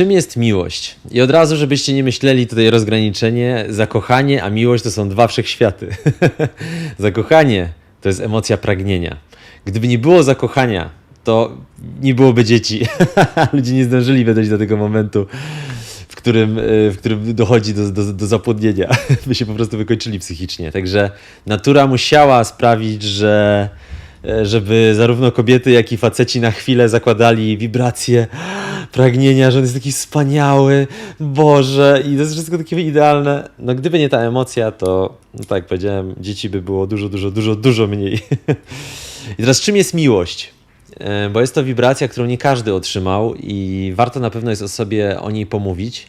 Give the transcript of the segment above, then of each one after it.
Czym jest miłość? I od razu, żebyście nie myśleli tutaj rozgraniczenie, zakochanie, a miłość to są dwa wszechświaty. zakochanie to jest emocja pragnienia. Gdyby nie było zakochania, to nie byłoby dzieci. Ludzie nie zdążyliby dojść do tego momentu, w którym, y, w którym dochodzi do, do, do zapłodnienia. By się po prostu wykończyli psychicznie. Także natura musiała sprawić, że e, żeby zarówno kobiety, jak i faceci na chwilę zakładali wibracje pragnienia, że on jest taki wspaniały, Boże, i to jest wszystko takie idealne. No gdyby nie ta emocja, to no tak powiedziałem, dzieci by było dużo, dużo, dużo, dużo mniej. I teraz czym jest miłość? E, Bo jest to wibracja, którą nie każdy otrzymał i warto na pewno jest o sobie o niej pomówić,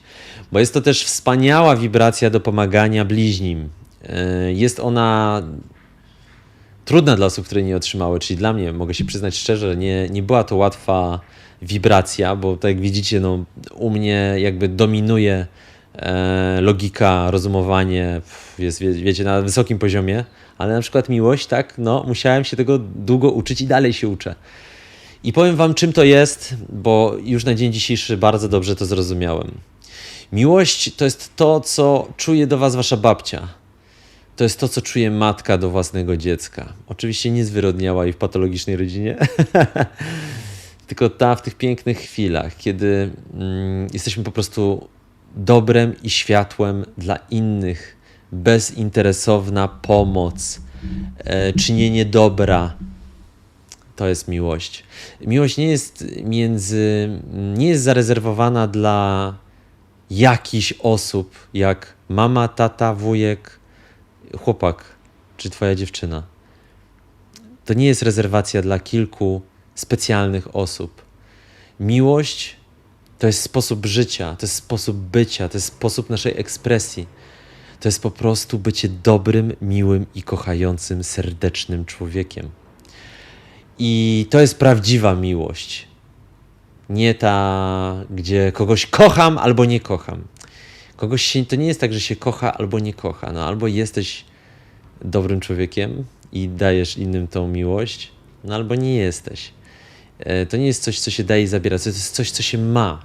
bo jest to też wspaniała wibracja do pomagania bliźnim. E, Jest ona trudna dla osób, które nie otrzymały, czyli dla mnie, mogę się przyznać szczerze, nie, nie była to łatwa wibracja, bo tak jak widzicie, no, u mnie jakby dominuje e, logika, rozumowanie, jest, wie, wiecie, na wysokim poziomie, ale na przykład miłość, tak, no, musiałem się tego długo uczyć i dalej się uczę. I powiem wam, czym to jest, bo już na dzień dzisiejszy bardzo dobrze to zrozumiałem. Miłość to jest to, co czuje do was wasza babcia. To jest to, co czuje matka do własnego dziecka. Oczywiście nie zwyrodniała i w patologicznej rodzinie, tylko ta w tych pięknych chwilach, kiedy mm, jesteśmy po prostu dobrem i światłem dla innych, bezinteresowna pomoc, e, czynienie dobra. To jest miłość. Miłość nie jest między, nie jest zarezerwowana dla jakichś osób, jak mama, tata, wujek, chłopak czy twoja dziewczyna. To nie jest rezerwacja dla kilku specjalnych osób. Miłość to jest sposób życia, to jest sposób bycia, to jest sposób naszej ekspresji. To jest po prostu bycie dobrym, miłym i kochającym, serdecznym człowiekiem. I to jest prawdziwa miłość. Nie ta, gdzie kogoś kocham albo nie kocham. Kogoś się, to nie jest tak, że się kocha albo nie kocha. No, albo jesteś dobrym człowiekiem i dajesz innym tą miłość, no albo nie jesteś. E, To nie jest coś, co się daje i zabiera, to jest coś, co się ma.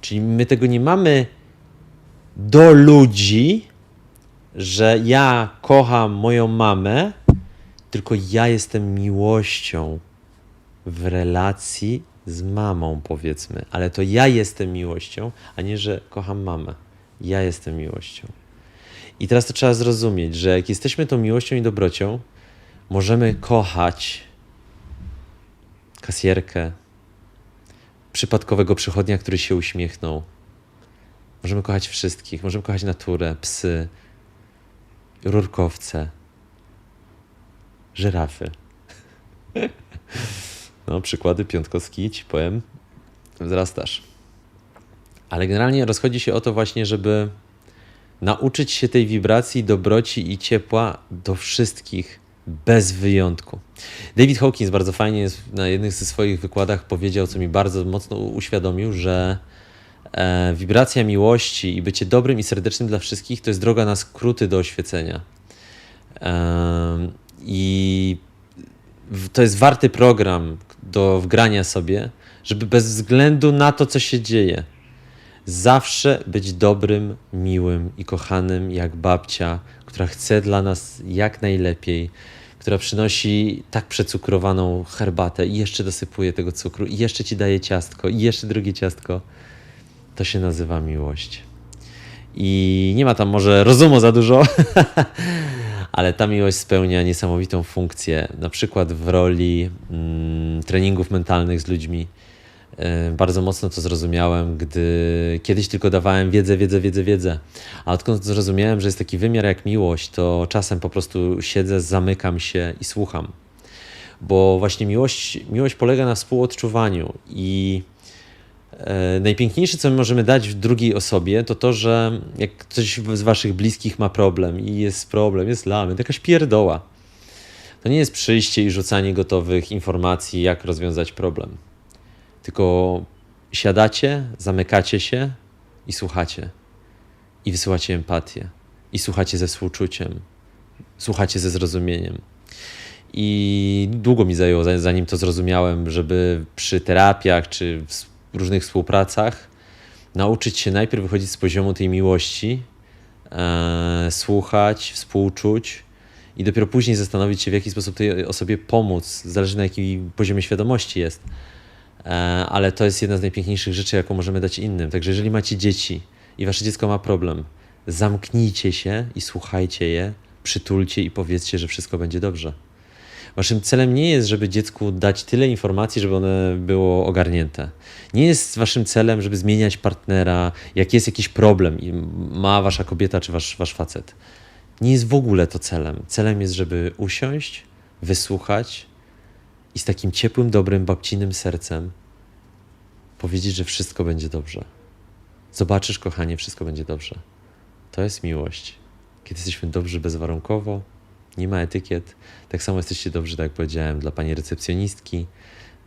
Czyli my tego nie mamy do ludzi, że ja kocham moją mamę, tylko ja jestem miłością w relacji z mamą, powiedzmy. Ale to ja jestem miłością, a nie, że kocham mamę. Ja jestem miłością. I teraz to trzeba zrozumieć, że jak jesteśmy tą miłością i dobrocią, możemy kochać kasjerkę, przypadkowego przychodnia, który się uśmiechnął. Możemy kochać wszystkich, możemy kochać naturę, psy, rurkowce, żyrafy. No, przykłady piątkowski, ci powiem, wzrastasz. Ale generalnie rozchodzi się o to właśnie, żeby nauczyć się tej wibracji, dobroci i ciepła do wszystkich bez wyjątku. David Hawkins bardzo fajnie na jednych ze swoich wykładach powiedział, co mi bardzo mocno uświadomił, że e, wibracja miłości i bycie dobrym i serdecznym dla wszystkich to jest droga na skróty do oświecenia. Em, I to jest warty program do wgrania sobie, żeby bez względu na to, co się dzieje, zawsze być dobrym, miłym i kochanym jak babcia, która chce dla nas jak najlepiej, która przynosi tak przecukrowaną herbatę i jeszcze dosypuje tego cukru i jeszcze ci daje ciastko i jeszcze drugie ciastko. To się nazywa miłość. I nie ma tam może rozumu za dużo, ale ta miłość spełnia niesamowitą funkcję, na przykład w roli mm, treningów mentalnych z ludźmi. E, Bardzo mocno to zrozumiałem, gdy kiedyś tylko dawałem wiedzę, wiedzę, wiedzę, wiedzę. A odkąd zrozumiałem, że jest taki wymiar jak miłość, to czasem po prostu siedzę, zamykam się i słucham. Bo właśnie miłość, miłość polega na współodczuwaniu i e, najpiękniejsze, co my możemy dać w drugiej osobie, to to, że jak ktoś z waszych bliskich ma problem i jest problem, jest lament, jakaś pierdoła, to nie jest przyjście i rzucanie gotowych informacji, jak rozwiązać problem. Tylko siadacie, zamykacie się i słuchacie. I wysyłacie empatię. I słuchacie ze współczuciem. Słuchacie ze zrozumieniem. I długo mi zajęło, zanim- to zrozumiałem, żeby przy terapiach czy w różnych współpracach nauczyć się najpierw wychodzić z poziomu tej miłości, e, słuchać, współczuć i dopiero później zastanowić się, w jaki sposób tej osobie pomóc, zależy na jakim poziomie świadomości jest. E, ale to jest jedna z najpiękniejszych rzeczy, jaką możemy dać innym. Także jeżeli macie dzieci i wasze dziecko ma problem, zamknijcie się i słuchajcie je, przytulcie i powiedzcie, że wszystko będzie dobrze. Waszym celem nie jest, żeby dziecku dać tyle informacji, żeby one było ogarnięte. Nie jest waszym celem, żeby zmieniać partnera, jak jest jakiś problem i ma wasza kobieta czy wasz, wasz facet. Nie jest w ogóle to celem. Celem jest, żeby usiąść, wysłuchać i z takim ciepłym, dobrym, babcinym sercem powiedzieć, że wszystko będzie dobrze. Zobaczysz, kochanie, wszystko będzie dobrze. To jest miłość. Kiedy jesteśmy dobrzy bezwarunkowo, nie ma etykiet. Tak samo jesteście dobrzy, tak jak powiedziałem, dla pani recepcjonistki,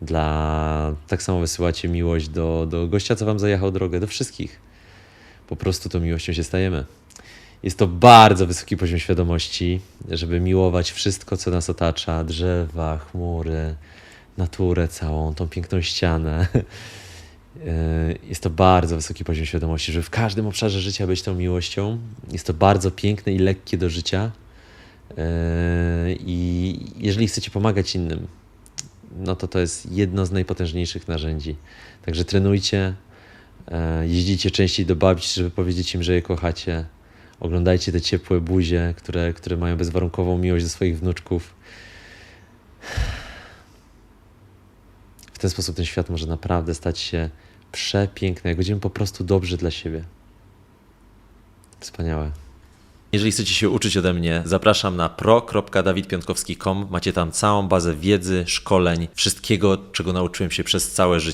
dla... tak samo wysyłacie miłość do, do gościa, co wam zajechał drogę, do wszystkich. Po prostu tą miłością się stajemy. Jest to bardzo wysoki poziom świadomości, żeby miłować wszystko, co nas otacza: drzewa, chmury, naturę całą, tą piękną ścianę. Jest to bardzo wysoki poziom świadomości, żeby w każdym obszarze życia być tą miłością. Jest to bardzo piękne i lekkie do życia. Yy, I jeżeli chcecie pomagać innym, no to to jest jedno z najpotężniejszych narzędzi. Także trenujcie, yy, jeździcie częściej do babci, żeby powiedzieć im, że je kochacie. Oglądajcie te ciepłe buzie, które, które mają bezwarunkową miłość do swoich wnuczków. W ten sposób ten świat może naprawdę stać się przepiękny, jak będziemy po prostu dobrzy dla siebie. Wspaniałe. Jeżeli chcecie się uczyć ode mnie, zapraszam na pro.dawidpiątkowski.com. Macie tam całą bazę wiedzy, szkoleń, wszystkiego, czego nauczyłem się przez całe życie.